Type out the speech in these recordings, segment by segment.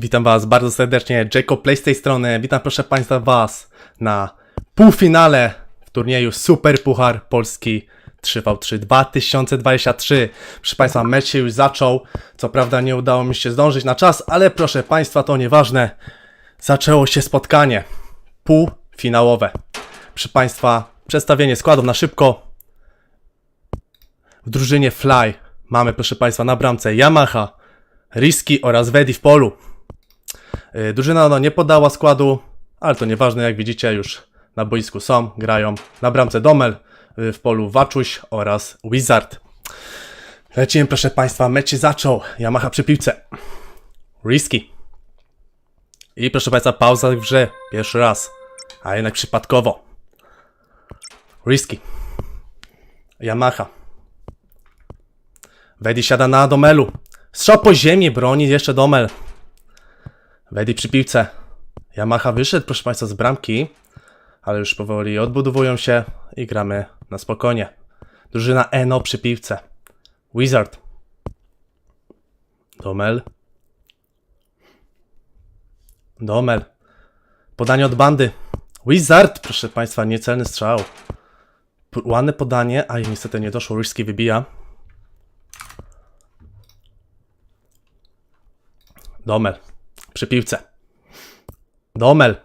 Witam Was bardzo serdecznie, Jacob Play z tej strony. Witam proszę Państwa Was na półfinale w turnieju Super Puchar Polski 3v3 2023. Proszę Państwa, mecz się już zaczął. Co prawda nie udało mi się zdążyć na czas, ale proszę Państwa, to nieważne. Zaczęło się spotkanie półfinałowe. Proszę Państwa, przedstawienie składów na szybko. W drużynie Fly mamy, proszę Państwa, na bramce Yamaha, Riski oraz Wedi w polu. Yy, Drużyna no, nie podała składu, ale to nieważne, jak widzicie, już na boisku są, grają. Na bramce Domel, yy, w polu Waczuś oraz Wizard. Lecimy, proszę Państwa, mecz się zaczął. Yamaha przy piłce. Riski. I proszę Państwa, pauza w grze. Pierwszy raz, a jednak przypadkowo. Riski. Yamaha. Wedi siada na Domelu. Strzał po ziemi, broni jeszcze Domel. Wedi przy piłce. Yamaha wyszedł, proszę Państwa, z bramki, ale już powoli odbudowują się i gramy na spokojnie. Drużyna Eno przy piłce. Wizard. Domel. Domel. Podanie od bandy. Wizard, proszę Państwa, niecelny strzał. Ładne podanie, a niestety nie doszło. Ryski wybija. Domel. Przy piłce. Domel.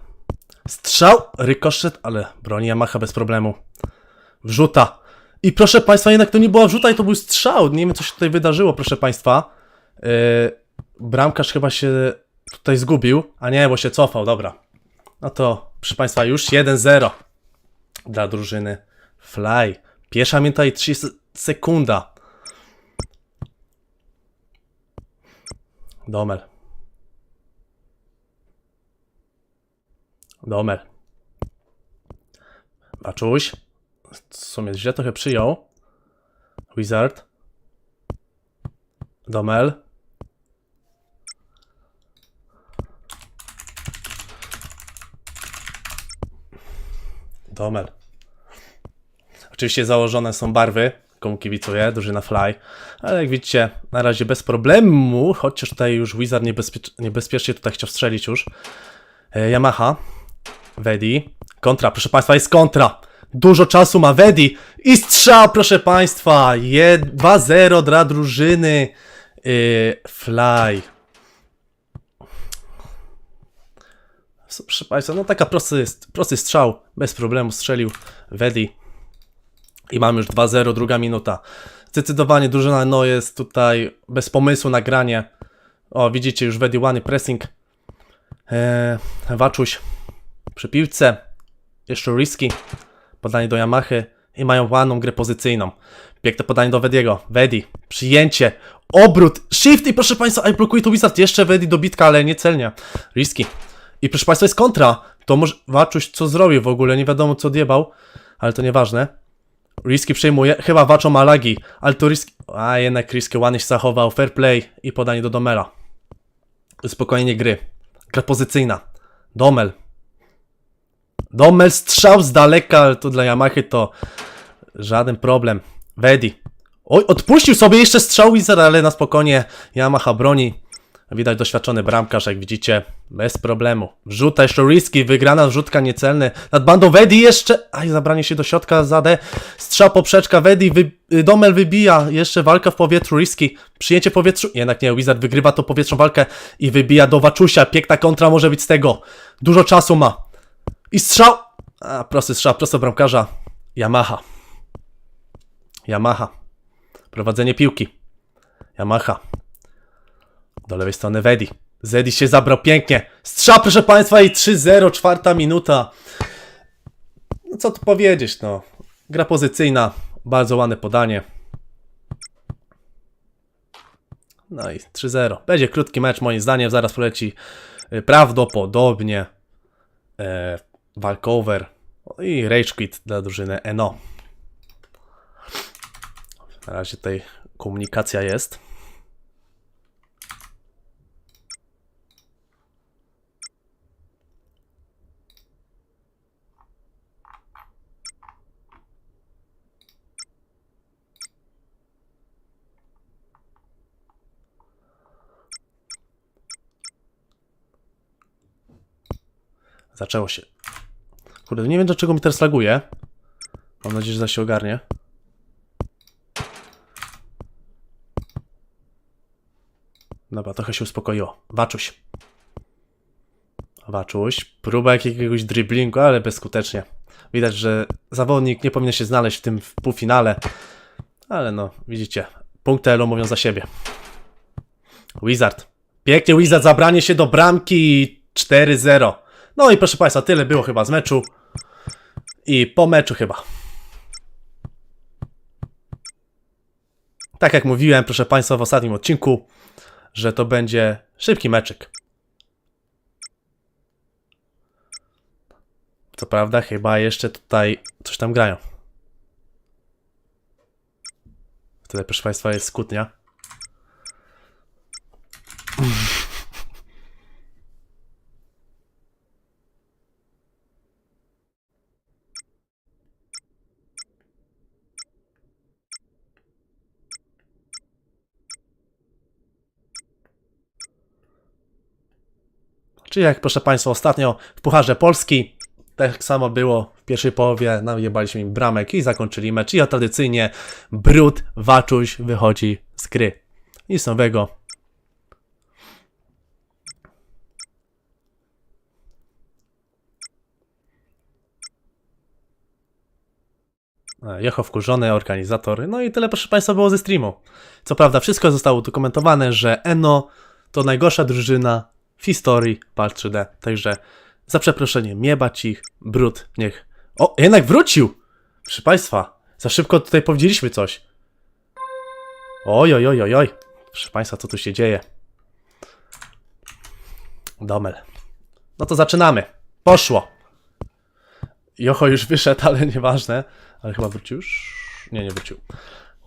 Strzał, rykoszet, ale broni Yamaha bez problemu. Wrzuta. I proszę Państwa, jednak to nie była wrzuta i to był strzał. Nie wiem, co się tutaj wydarzyło, proszę Państwa. Yy, bramkarz chyba się tutaj zgubił. A nie, bo się cofał, dobra. No to, proszę Państwa, już 1-0 dla drużyny Fly. Pierwsza minuta i 30 sekunda. Domel. Domel. Baczuś. W sumie źle trochę przyjął. Wizard. Domel. Domel. Oczywiście założone są barwy, komu kibicuję, drużyna Fly, ale jak widzicie, na razie bez problemu, chociaż tutaj już Wizard niebezpiecz niebezpiecznie tutaj chciał strzelić już. E, Yamaha, Wedi, kontra, proszę Państwa, jest kontra. Dużo czasu ma Wedi i strzał, proszę Państwa, Je- 2-0 dla drużyny yy, Fly. Proszę Państwa, no taka prosty, prosty strzał, bez problemu strzelił Wedi. I mamy już 2-0, druga minuta. Zdecydowanie drużyna no jest tutaj bez pomysłu na granie. O, widzicie już Wedi łany pressing. Eee, Waczuś przy piłce. Jeszcze Risky. Podanie do Yamahy. I mają ładną grę pozycyjną. Piękne podanie do Wediego. Wedi. Przyjęcie. Obrót. Shift i proszę Państwa, i blokuje to Wizard. Jeszcze Wedi dobitka, ale nie celnie. Risky. I proszę Państwa, jest kontra. To może Waczuś co zrobił w ogóle. Nie wiadomo co odjebał. Ale to nieważne. Risky przejmuje. Chyba Waczo ma lagi. Ale to Risky... A jednak Risky ładnie się zachował. Fair play. I podanie do Domela. Spokojnie gry. Gra pozycyjna. Domel. Domel strzał z daleka, ale to dla Yamahy to żaden problem. Wedi. Oj, odpuścił sobie jeszcze strzał Wizard, ale na spokojnie Yamaha broni. Widać doświadczony bramkarz, jak widzicie, bez problemu. Wrzuta jeszcze Risky, wygrana wrzutka niecelny. Nad bandą Wedi jeszcze... Aj, zabranie się do środka, zadę. Strzał poprzeczka, Wedi, wy... Domel wybija. Jeszcze walka w powietrzu, Risky. Przyjęcie powietrzu. Jednak nie, Wizard wygrywa to powietrzną walkę i wybija do Waczusia. Piękna kontra może być z tego. Dużo czasu ma. I strzał! A, prosty strzał, prosto bramkarza. Yamaha. Yamaha. Prowadzenie piłki. Yamaha. Do lewej strony Wedi. Zedi się zabrał pięknie. Strzał, proszę Państwa, i 3-0, czwarta minuta. No co tu powiedzieć, no. Gra pozycyjna, bardzo ładne podanie. No i 3-0. Będzie krótki mecz, moim zdaniem. Zaraz poleci y, prawdopodobnie e, walkover i rage quit dla drużyny Eno. Na razie tutaj komunikacja jest. Zaczęło się. Kurde, nie wiem do czego mi teraz laguje. Mam nadzieję, że za się ogarnie. Dobra, trochę się uspokoiło. Waczuś. Waczuś. Próba jakiegoś driblingu, ale bezskutecznie. Widać, że zawodnik nie powinien się znaleźć w tym w półfinale. Ale no, widzicie. Punkty Elo mówią za siebie. Wizard. Pięknie Wizard, zabranie się do bramki 4-0. No i proszę Państwa, tyle było chyba z meczu. I po meczu chyba. Tak jak mówiłem, proszę Państwa, w ostatnim odcinku, że to będzie szybki meczyk. Co prawda, chyba jeszcze tutaj coś tam grają. Wtedy, proszę Państwa, jest skutnia. Czyli jak proszę Państwa ostatnio w Pucharze Polski, tak samo było w pierwszej połowie, najebaliśmy im bramek i zakończyli mecz. I ja tradycyjnie Brud Waczuś wychodzi z gry. Nic nowego. Jocho wkurzony, organizator. No i tyle, proszę Państwa, było ze streamu. Co prawda, wszystko zostało udokumentowane, że Eno to najgorsza drużyna w historii PAL 3D. Także za przeproszeniem, jebać ich, brud, niech. O, jednak wrócił! Proszę Państwa, za szybko tutaj powiedzieliśmy coś. Oj, oj, oj, oj, oj. Proszę Państwa, co tu się dzieje? Domel. No to zaczynamy. Poszło. Jocho już wyszedł, ale nieważne. Ale chyba wrócił już? Nie, nie wrócił.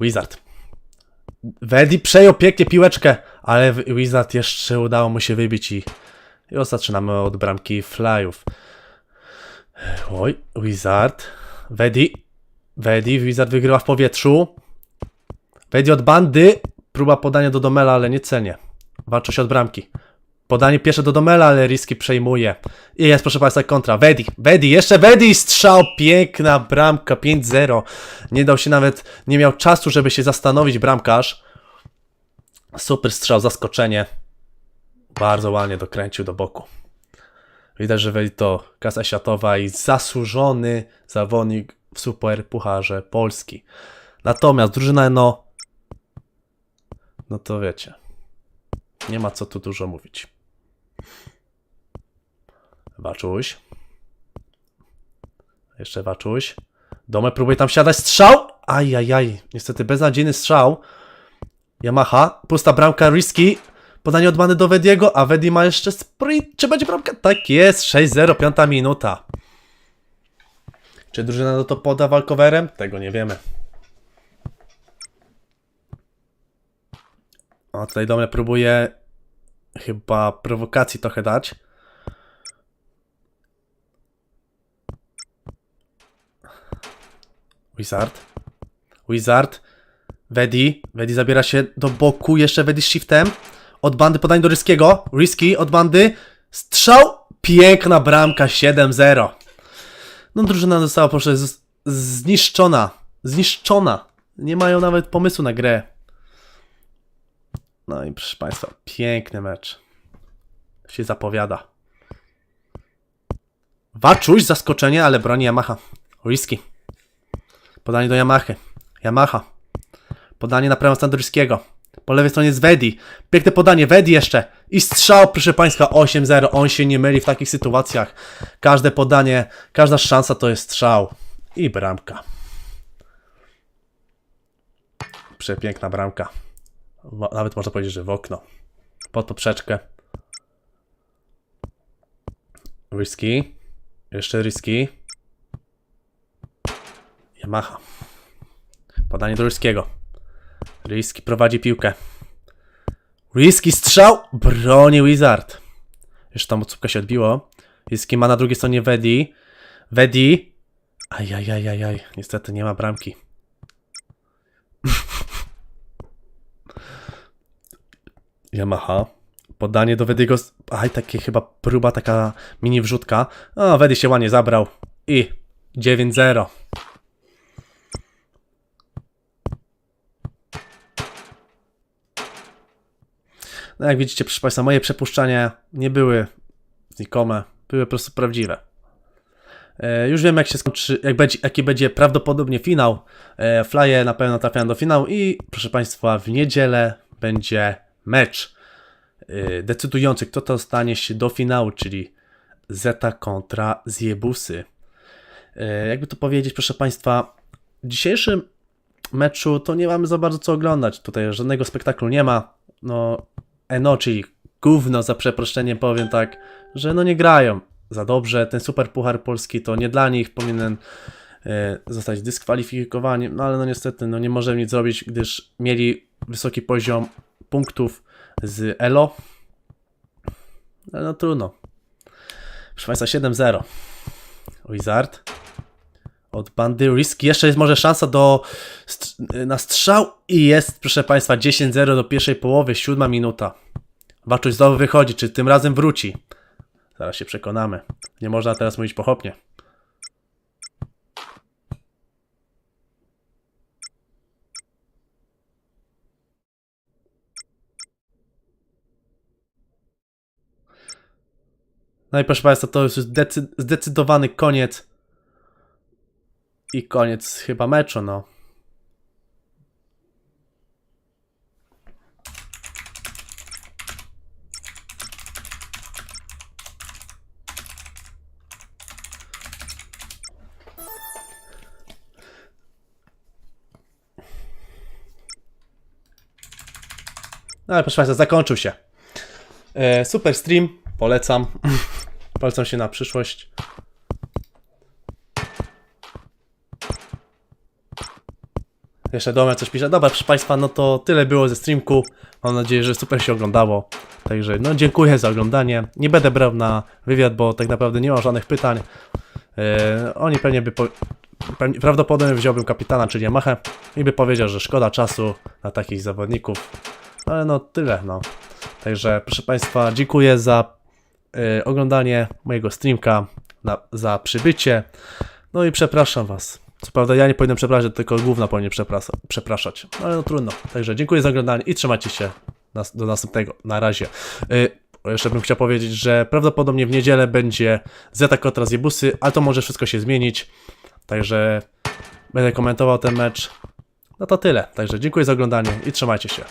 Wizard. Wedi przejął pięknie piłeczkę, ale Wizard jeszcze udało mu się wybić i... Zaczynamy od bramki flyów. Oj, Wizard. Wedi. Wedi, Wizard wygrywa w powietrzu. Wedi od bandy. Próba podania do Domela, ale nie cenię. Walczy się od bramki. Podanie pierwsze do Domela, ale Riski przejmuje. I jest, proszę Państwa, kontra. Wedi, Wedi, jeszcze Wedi, strzał, piękna bramka, 5-0. Nie dał się nawet, nie miał czasu, żeby się zastanowić bramkarz. Super strzał, zaskoczenie. Bardzo ładnie dokręcił do boku. Widać, że Wedi to kasa światowa i zasłużony zawodnik w Super Pucharze Polski. Natomiast drużyna, no, no to wiecie, nie ma co tu dużo mówić. Waczuś. Jeszcze Waczuś. Domek próbuje tam siadać. Strzał! Ajajaj. Niestety beznadziejny strzał. Yamaha. Pusta bramka. Risky. Podanie odbany do Wediego, a Wedi ma jeszcze sprint. Czy będzie bramka? Tak jest. 6-0. Piąta minuta. Czy drużyna no to poda walkowerem? Tego nie wiemy. O, tutaj Domek próbuje chyba prowokacji trochę dać. Wizard. Wizard. Wedi. Wedi zabiera się do boku. Jeszcze Wedi shiftem. Od bandy podanie do Ryskiego. Risky od bandy. Strzał. Piękna bramka 7-0. No drużyna została proszę zniszczona. Zniszczona. Nie mają nawet pomysłu na grę. No i proszę Państwa, piękny mecz. Się zapowiada. Waczuś, zaskoczenie, ale broni Yamaha. Risky. Podanie do Yamahy. Yamaha. Podanie na prawą stronę. Po lewej stronie jest Wedi. Piękne podanie, Wedi jeszcze. I strzał, proszę Państwa, 8-0. On się nie myli w takich sytuacjach. Każde podanie, każda szansa to jest strzał. I bramka. Przepiękna bramka. Nawet można powiedzieć, że w okno. Pod poprzeczkę. Risky. Jeszcze risky. Yamaha. Podanie do Ryskiego. Ryski prowadzi piłkę. Ryski strzał! Broni Wizard. Jeszcze tam odsłupka się odbiło. Ryski ma na drugiej stronie Wedi. Wedi. Ajajajajaj. Niestety nie ma bramki. Yamaha. Podanie do Wediego. aj, takie chyba próba, taka mini wrzutka. O, Wedi się ładnie zabrał. I 9-0. No jak widzicie, proszę Państwa, moje przepuszczania nie były znikome, były po prostu prawdziwe. E, Już wiem, jak się skończy, jak będzie, jaki będzie prawdopodobnie finał. E, Flye na pewno trafiają do finału i proszę Państwa, w niedzielę będzie mecz e, decydujący, kto to stanie się do finału, czyli Zeta kontra Zjebusy. E, Jakby to powiedzieć, proszę Państwa, w dzisiejszym meczu to nie mamy za bardzo co oglądać. Tutaj żadnego spektaklu nie ma. No, Eno, czyli gówno za przeproszeniem powiem tak, że no nie grają za dobrze. Ten super puchar polski to nie dla nich, powinien e, zostać dyskwalifikowani, no ale no niestety no nie możemy nic zrobić, gdyż mieli wysoki poziom punktów z Elo. No trudno. Proszę Państwa, 7-0. Wizard od bandy Risk. Jeszcze jest może szansa do na strzał i jest, proszę Państwa, 10-0 do pierwszej połowy, siódma minuta. Waczuś znowu wychodzi, czy tym razem wróci? Zaraz się przekonamy. Nie można teraz mówić pochopnie. No i proszę Państwa, to już jest decy- zdecydowany koniec i koniec chyba meczu, no. No ale proszę Państwa, zakończył się. E, super stream, polecam. polecam się na przyszłość. Jeszcze Domer coś pisze. Dobra, proszę Państwa, no to tyle było ze streamku. Mam nadzieję, że super się oglądało. Także no dziękuję za oglądanie. Nie będę brał na wywiad, bo tak naprawdę nie mam żadnych pytań. E, oni pewnie by... Po... Pewnie, prawdopodobnie wziąłbym kapitana, czyli Yamaha i by powiedział, że szkoda czasu na takich zawodników. Ale no tyle, no. Także proszę Państwa, dziękuję za e, oglądanie mojego streamka, na, za przybycie. No i przepraszam Was. Co prawda ja nie powinienem przepraszać, tylko główna powinien przeprasa- przepraszać. No ale no trudno. Także dziękuję za oglądanie i trzymajcie się nas- do następnego. Na razie. Y, jeszcze bym chciał powiedzieć, że prawdopodobnie w niedzielę będzie Zeta kontra Zjebusy, ale to może wszystko się zmienić. Także będę komentował ten mecz. No to tyle. Także dziękuję za oglądanie i trzymajcie się.